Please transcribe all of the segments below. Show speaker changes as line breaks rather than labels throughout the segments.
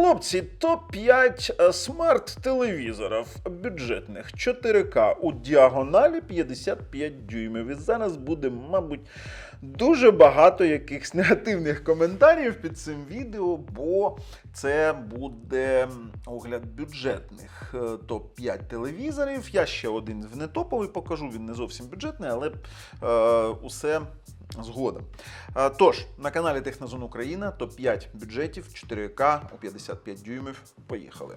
Хлопці, топ-5 смарт-телевізорів бюджетних 4К у діагоналі 55 дюймів. І зараз буде, мабуть, дуже багато якихось негативних коментарів під цим відео, бо це буде огляд бюджетних е, топ-5 телевізорів. Я ще один в нетоповий покажу, він не зовсім бюджетний, але е, усе згодом. Е, Тож, на каналі Технозон Україна топ-5 бюджетів 4К у 55 дюймів. Поїхали.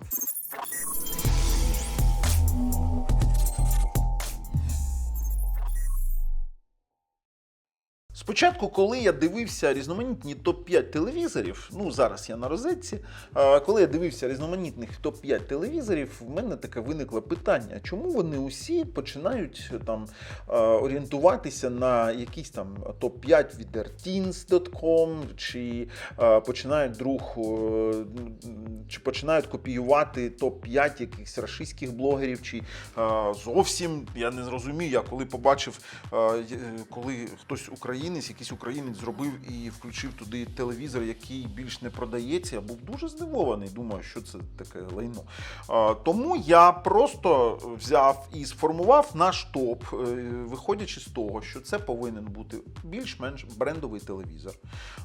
Спочатку, коли я дивився різноманітні топ-5 телевізорів, ну зараз я на розетці, коли я дивився різноманітних топ-5 телевізорів, в мене таке виникло питання, чому вони усі починають е, там е, орієнтуватися на якісь там топ-5 від airteens.com, чи е, починають друг, чи починають копіювати топ-5 якихось рашистських блогерів, чи зовсім я не зрозумію, я коли побачив, коли хтось українець, якийсь українець зробив і включив туди телевізор, який більш не продається, я був дуже здивований. Думаю, що це таке лайно. Тому я просто взяв і сформував наш топ, е, виходячи з того, що це повинен бути більш-менш брендовий телевізор.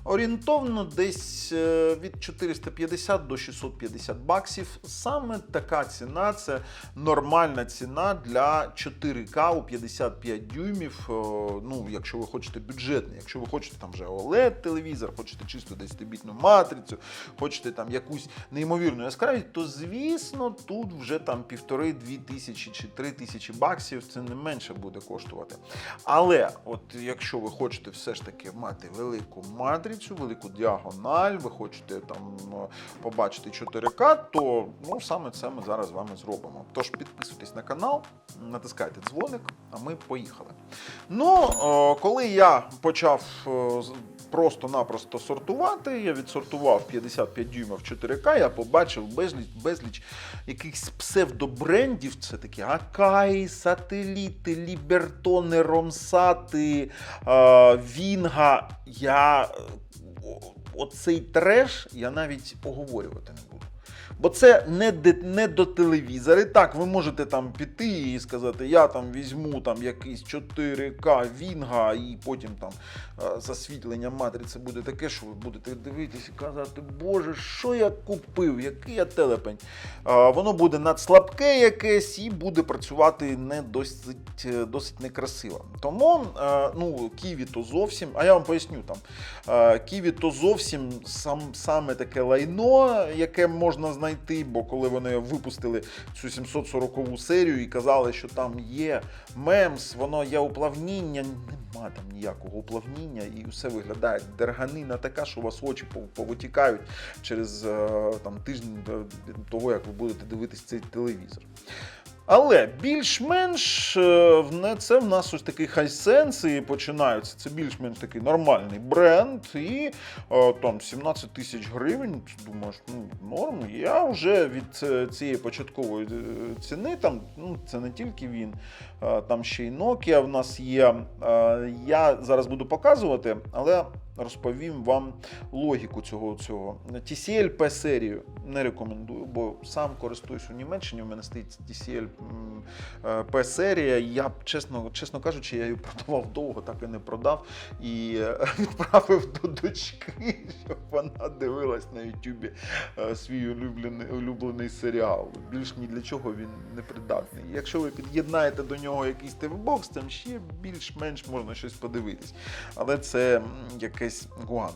Орієнтовно десь е, від 450 до 650 баксів. Саме така ціна це нормальна ціна для 4К у 55 дюймів. Е, Ну, якщо ви хочете бюджетний, якщо ви хочете там вже oled телевізор, хочете чисто 10-бітну матрицю, хочете там якусь неймовірну яскравість, то звісно тут вже там півтори-дві тисячі чи три тисячі баксів, це не менше буде коштувати. Але от якщо ви хочете все ж таки мати велику матрицю, велику діагональ, ви хочете там е, побачити 4К, то ну саме це ми зараз з вами зробимо. Тож підписуйтесь на канал, натискайте дзвоник, а ми поїхали. Ну, е, коли я почав е, просто-напросто сортувати, я відсортував 55 дюймів 4К, я побачив безліч, безліч якихось псевдобрендів. Це такі Акаї, сателіти, Лібертони, Ромсати, е, Вінга. Я е, оцей треш я навіть оговорювати не буду. Бо це не, не до телевізори. Так, ви можете там піти і сказати, я там візьму там якийсь 4К Вінга, і потім там е, засвітлення матриці буде таке, що ви будете дивитися і казати, Боже, що я купив, який я телепень. Е, Воно буде надслабке якесь і буде працювати не досить, е, досить некрасиво. Тому ну, Ківі то зовсім, а я вам поясню там. Ківі то зовсім сам, саме таке лайно, яке можна знайти, бо коли вони випустили цю 740 серію і казали, що там є мемс, воно є уплавніння, нема там ніякого уплавніння, і все виглядає дерганина така, що у вас очі повитікають через е, там, тиждень того, як ви будете дивитись цей телевізор. Але більш-менш е, це в нас ось такий хайсенс і починаються. Це більш-менш такий нормальний бренд, і е, там 17 тисяч гривень. Думаєш, ну норм. Я вже від е, цієї початкової ціни, там ну це не тільки він, там ще й Nokia в нас є. Я зараз буду показувати, але розповім вам логіку цього цього. TCL P серію не рекомендую, бо сам користуюсь у Німеччині. У мене стоїть TCL м, е, P серія. Я чесно, чесно кажучи, я її продавав довго, так і не продав. І е, відправив до дочки, щоб вона дивилась на Ютубі е, свій улюблений, улюблений серіал. Більш ні для чого він не придатний. Якщо ви під'єднаєте до нього якийсь ТВ-бокс, там ще більш-менш можна щось подивитись. Але це якесь гуан.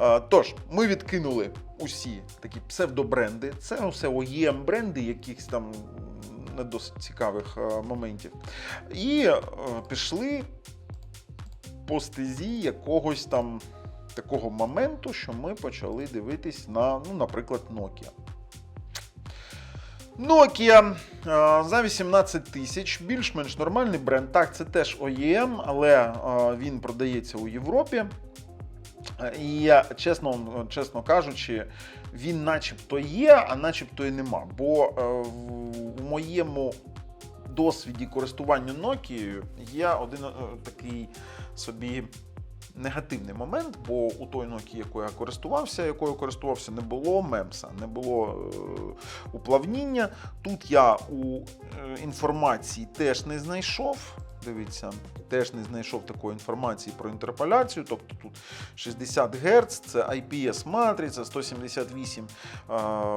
Е, Тож, ми відкинули усі такі псевдобренди. Це усе OEM бренди, якихось там не досить цікавих е, моментів. І е, пішли по стезі якогось там такого моменту, що ми почали дивитись на, ну, наприклад, Nokia. Nokia е, за 18 тисяч, більш-менш нормальний бренд. Так, це теж OEM, але він продається у Європі. Е, І я, чесно, чесно кажучи, він начебто є, а начебто і нема. Бо е, в- моєму досвіді користування Nokia є один е, такий собі негативний момент, бо у той Nokia, якою я користувався, якою користувався, не було мемса, не було уплавніння. Тут я у інформації теж не знайшов. Дивіться, теж не знайшов такої інформації про інтерполяцію. Тобто тут 60 Гц, це IPS матриця, 178 е,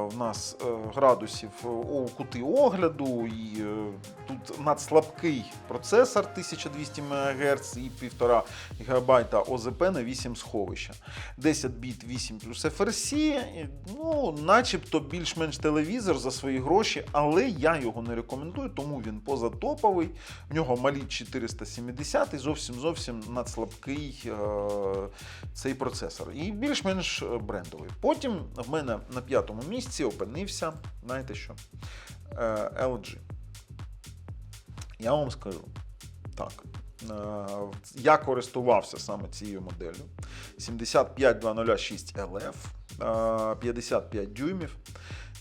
в нас е, градусів у кути огляду, і е, тут надслабкий процесор 1200 МГц і 1,5 ГБ ОЗП на 8 сховища. 10 біт 8 плюс FRC, ну, начебто більш-менш телевізор за свої гроші, але я його не рекомендую, тому він позатоповий. В нього малі 470 і зовсім зовсім надслабкий е, цей процесор. І більш-менш е, брендовий. Потім в мене на п'ятому місці опинився, знаєте що? Е, LG. Я вам скажу так. е, Я користувався саме цією моделлю 75206 LF, е, 55 дюймів.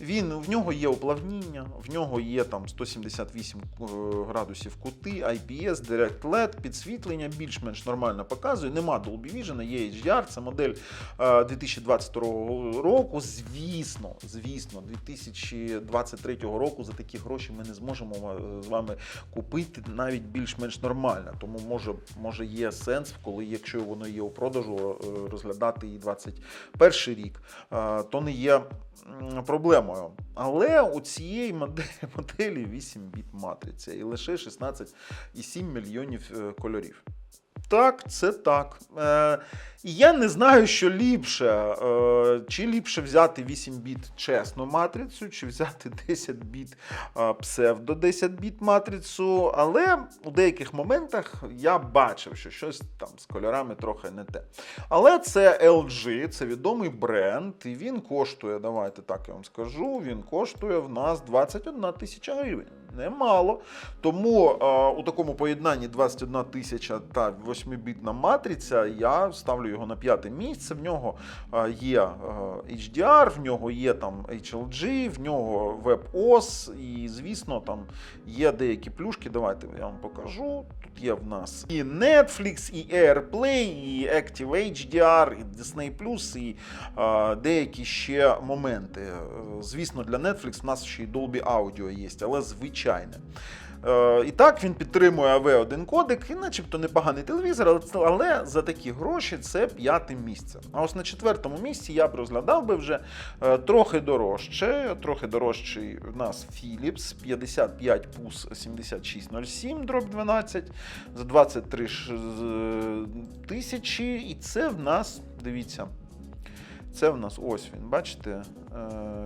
Він, в нього є уплавніння, в нього є там 178 е, градусів кути, IPS, Direct LED, підсвітлення більш-менш нормально показує. Нема Dolby Vision, є HDR, це модель е, 2022 року. Звісно, звісно, 2023 року за такі гроші ми не зможемо е, з вами купити навіть більш-менш нормально. Тому може, може є сенс, коли якщо воно є у продажу, е, розглядати і 21 рік, е, то не є м, проблемою. Але у цієї моделі, моделі 8 біт матриця і лише 16,7 мільйонів е, кольорів. Так, це так. Е, я не знаю, що ліпше. Е, чи ліпше взяти 8 біт чесну матрицю, чи взяти 10 біт е, псевдо 10 біт матрицю. Але у деяких моментах я бачив, що щось там з кольорами трохи не те. Але це LG, це відомий бренд, і він коштує, давайте так я вам скажу, він коштує в нас 21 тисяча гривень. Немало. Тому е, у такому поєднанні 21 тисяча та 8-бітна матриця, я ставлю його на п'яте місце. В нього е, є е, HDR, в нього є там HLG, в нього WebOS, і, звісно, там є деякі плюшки. Давайте я вам покажу. Тут є в нас і Netflix, і AirPlay, і Active HDR, і Disney+, і е, деякі ще моменти. Звісно, для Netflix в нас ще й Dolby Audio є, але звичайне. Е, І так він підтримує AV1 кодек, і начебто непоганий телевізор, але- за такі гроші це п'яте місце. А ось на четвертому місці я б розглядав би вже е, трохи дорожче. Трохи дорожчий в нас Philips 55 PUS 7607 дроб 12 за 23 тисячі. І це в нас, дивіться, це в нас ось він, бачите,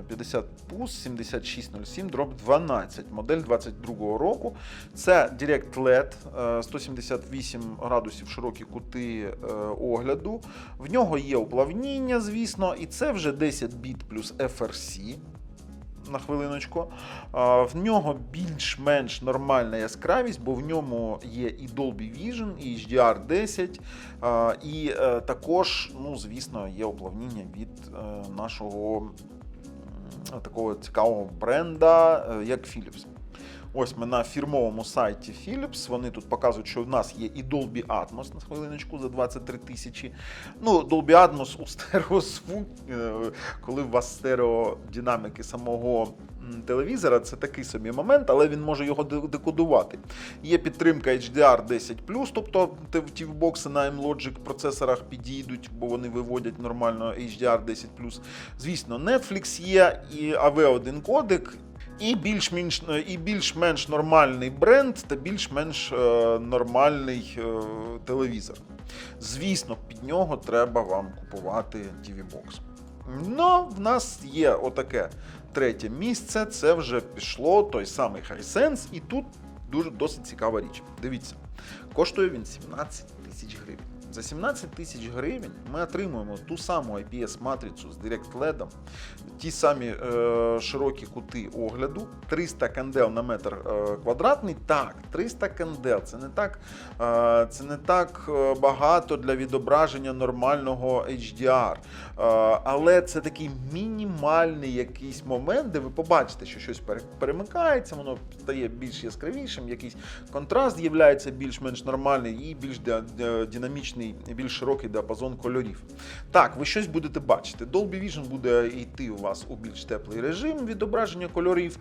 50 PUS 7607 дроб 12, модель 22 року. Це Direct LED, е, 178 градусів широкі кути е, огляду. В нього є уплавніння, звісно, і це вже 10 біт плюс FRC. На хвилиночку. В нього більш-менш нормальна яскравість, бо в ньому є і Dolby Vision, і HDR 10, і е, також, ну, звісно, є уплавніння від е, нашого такого цікавого бренда, е, як Philips. Ось ми на фірмовому сайті Philips. Вони тут показують, що в нас є і Dolby Atmos на хвилиночку за 23 тисячі. Ну, Dolby Atmos у стереозвук, е, коли у вас стереодинаміки самого телевізора, це такий собі момент, але він може його декодувати. Є підтримка HDR 10 тобто те- ті бокси на M-Logic процесорах підійдуть, бо вони виводять нормально HDR 10 Звісно, Netflix є, і AV1 кодек. І більш-менш і більш-менш нормальний бренд та більш-менш е, нормальний е, телевізор. Звісно, під нього треба вам купувати TV Box. Ну, в нас є отаке третє місце. Це вже пішло той самий Хайсенс, і тут дуже досить цікава річ. Дивіться, коштує він 17 тисяч гривень. За 17 тисяч гривень ми отримуємо ту саму IPS-матрицю з Direct LED, ті самі е, широкі кути огляду, 300 кандел на метр е, квадратний. Так, 300 кандел це не так, е, це не так е, багато для відображення нормального HDR. Е, але це такий мінімальний якийсь момент, де ви побачите, що щось перемикається, воно стає більш яскравішим, якийсь контраст з'являється більш-менш нормальний і більш ди- ди- динамічний динамічний, більш широкий діапазон кольорів. Так, ви щось будете бачити. Dolby Vision буде йти у вас у більш теплий режим відображення кольорів.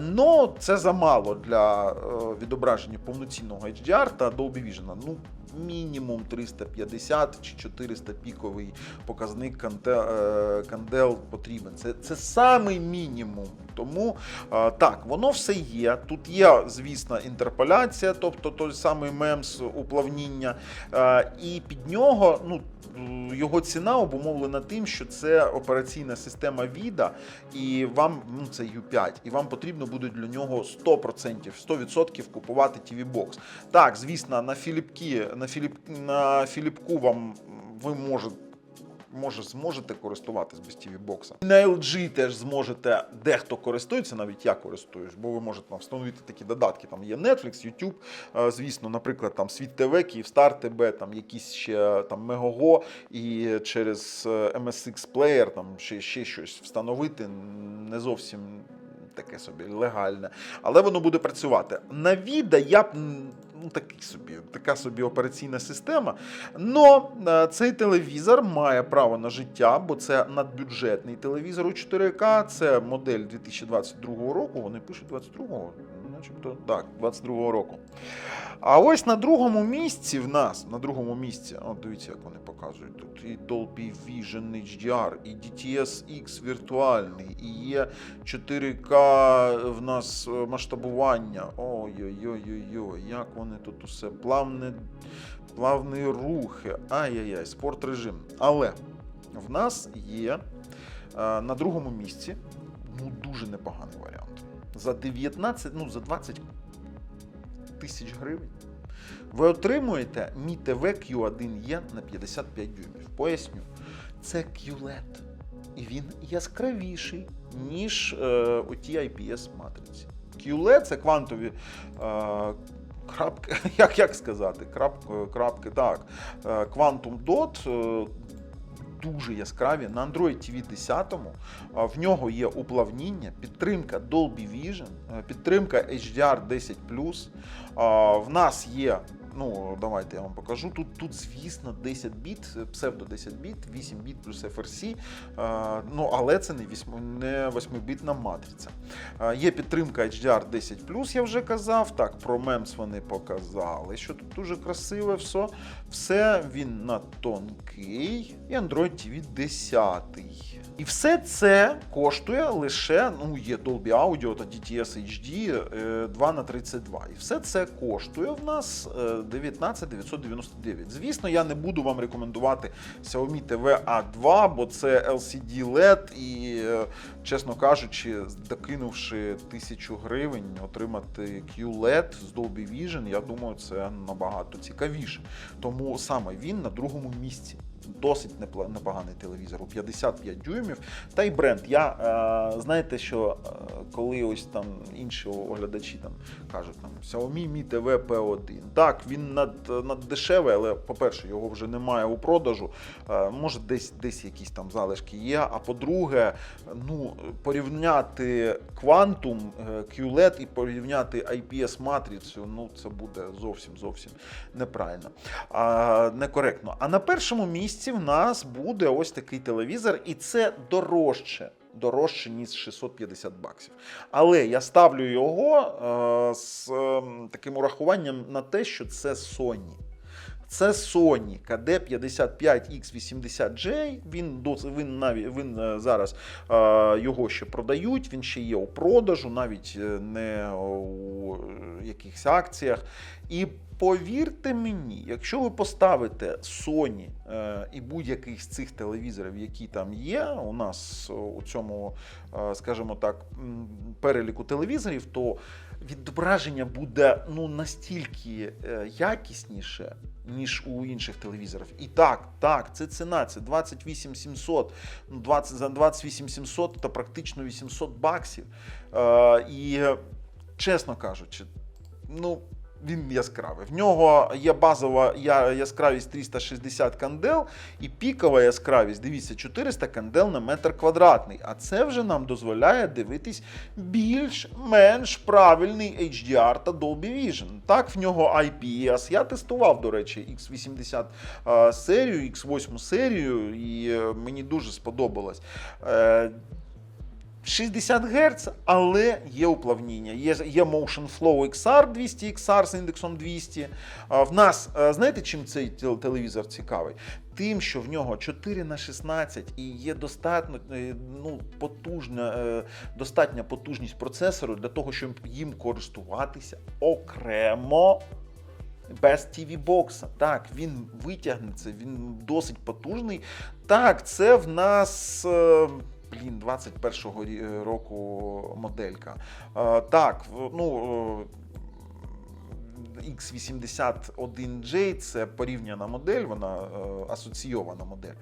Но це замало для е, відображення повноцінного HDR та Dolby Vision. Ну, мінімум 350 чи 400 піковий показник е, кандел потрібен. Це, це самий мінімум. Тому так, воно все є. Тут є, звісно, інтерполяція, тобто той самий мемс уплавніння. І під нього ну, його ціна обумовлена тим, що це операційна система VIDA, і вам ну, це U5, і вам потрібно буде для нього 100%, 100% купувати TV Box. Так, звісно, на Філіпки, на Філіп, на Філіпку вам ви можете. Може, зможете користуватись без TV бокса. На LG теж зможете, дехто користується, навіть я користуюсь, бо ви можете там встановити такі додатки. Там є Netflix, YouTube, е, звісно, наприклад, там Світ ТВ, Київстар ТБ, там якісь ще там Мегого, і через е, MSX Player там ще, ще щось встановити не зовсім таке собі легальне, але воно буде працювати. На віда я б ну, такий собі, така собі операційна система. Но е, цей телевізор має право на життя, бо це надбюджетний телевізор у 4К. Це модель 2022 року. Вони пишуть 22-го, начебто так, 22-го року. А ось на другому місці в нас, на другому місці, от дивіться, як вони показують тут. І Dolby Vision HDR, і DTS X віртуальний, і є 4К в нас е, масштабування. Ой-ой-ой-ой, як вони тут усе плавне, плавні рухи. Ай-яй-яй, спорт режим. Але в нас є е, на другому місці ну, дуже непоганий варіант. За 19, ну за 20 тисяч гривень. Ви отримуєте Mi TV Q1E на 55 дюймів. Поясню, це QLED. І він яскравіший, ніж е, оті IPS матриці. QLED це квантові е, крапки, як, як сказати, крапки, крапки так. Е, Quantum Dot е, дуже яскраві. На Android TV 10 в нього є уплавніння, підтримка Dolby Vision, е, підтримка HDR 10 В нас є. Ну, давайте я вам покажу. Тут, тут звісно, 10 біт, псевдо 10 біт, 8 біт плюс FRC, е, ну, але це не 8, не 8-бітна матриця. Е, Є підтримка HDR 10 я вже казав. Так, про MEMS вони показали, що тут дуже красиве все. Все він на тонкий і Android TV 10. І все це коштує лише, ну, є Dolby Audio та DTS HD е, 2 на 32. І все це коштує в нас е, 19 999. Звісно, я не буду вам рекомендувати Xiaomi TV A2, бо це LCD LED і, е, чесно кажучи, докинувши тисячу гривень, отримати QLED з Dolby Vision, я думаю, це набагато цікавіше. Тому саме він на другому місці. Досить непоганий телевізор у 55 дюймів. Та й бренд. Я е, знаєте, що е, коли ось там інші оглядачі там кажуть там Xiaomi Mi TV P1. Так, він над, над дешевий, але по-перше, його вже немає у продажу. Е, може, десь десь якісь там залишки є. А по-друге, ну порівняти Quantum QLED і порівняти IPS матрицю, ну це буде зовсім зовсім неправильно, а, некоректно. А на першому місці в нас буде ось такий телевізор, і це дорожче. Дорожче, ніж 650 баксів. Але я ставлю його е, з е, таким урахуванням на те, що це Sony. Це Sony KD55X80J. Він, він, навіть, він е, зараз е, його ще продають, він ще є у продажу, навіть е, не у якихось акціях. І повірте мені, якщо ви поставите Sony і будь-який з цих телевізорів, які там є, у нас у цьому, скажімо так, переліку телевізорів, то відображення буде ну настільки е, якісніше, ніж у інших телевізорів. І так, так, це ціна, це 28 700, ну 20, за 28700 то практично 800 баксів. Е, і чесно кажучи, ну Він яскравий. В нього є базова яскравість 360 кандел і пікова яскравість, дивіться, 400 кандел на метр квадратний. А це вже нам дозволяє дивитись більш-менш правильний HDR та Dolby Vision. Так, в нього IPS. Я тестував, до речі, X80 е, серію, X8 серію, і е, мені дуже сподобалось. Е, 60 Гц, але є уплавніння. Є, є Motion Flow XR 200 XR з індексом 200. В нас, е, знаєте, чим цей телевізор цікавий? Тим, що в нього 4 на 16 і є достатньо е, ну, потужна, е, достатня потужність процесору для того, щоб їм користуватися окремо. Без TV бокса. Так, він витягнеться, він досить потужний. Так, це в нас. Е, Блін, 21-го року моделька. Е, Так, ну. е, X81J це порівняна модель, вона е, асоційована модель.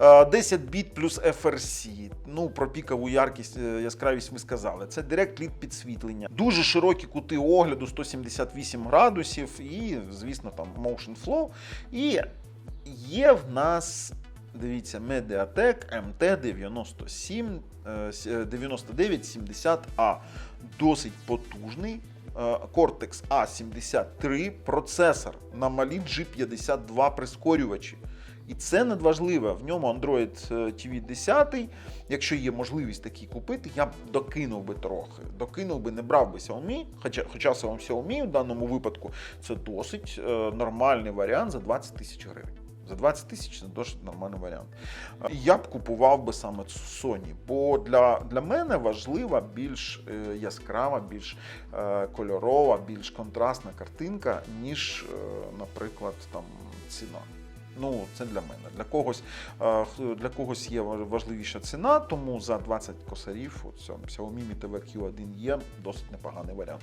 Е, 10 біт плюс FRC. Ну, про пікову яркість, е, яскравість ми сказали. Це Direct Lit підсвітлення. Дуже широкі кути огляду 178 градусів і, звісно, там Motion Flow. І є в нас, дивіться, Mediatek MT97 е, е, 9970A. Досить потужний. е, Cortex A73 процесор на малі G52 прискорювачі. І це надважливо. В ньому Android е, TV 10. Якщо є можливість такий купити, я б докинув би трохи. Докинув би, не брав би Xiaomi, хоча, хоча Xiaomi в даному випадку це досить е, нормальний варіант за 20 тисяч гривень. За 20 тисяч це досить нормальний варіант. Я б купував би саме Sony, бо для, для мене важлива більш е, яскрава, більш е, кольорова, більш контрастна картинка, ніж, е, наприклад, там ціна. Ну, це для мене. Для когось, е, для когось є важливіша ціна, тому за 20 косарів цьому Xiaomi Mi TV Q1 є досить непоганий варіант.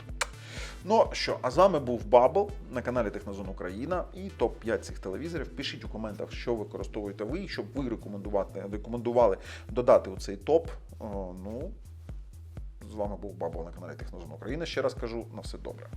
Ну що, а з вами був Бабл на каналі Технозон Україна і топ-5 цих телевізорів. Пишіть у коментах, що використовуєте ви, щоб ви рекомендувати, рекомендували додати у цей топ. Ну, з вами був Бабл на каналі Технозон Україна. Ще раз кажу, на все добре.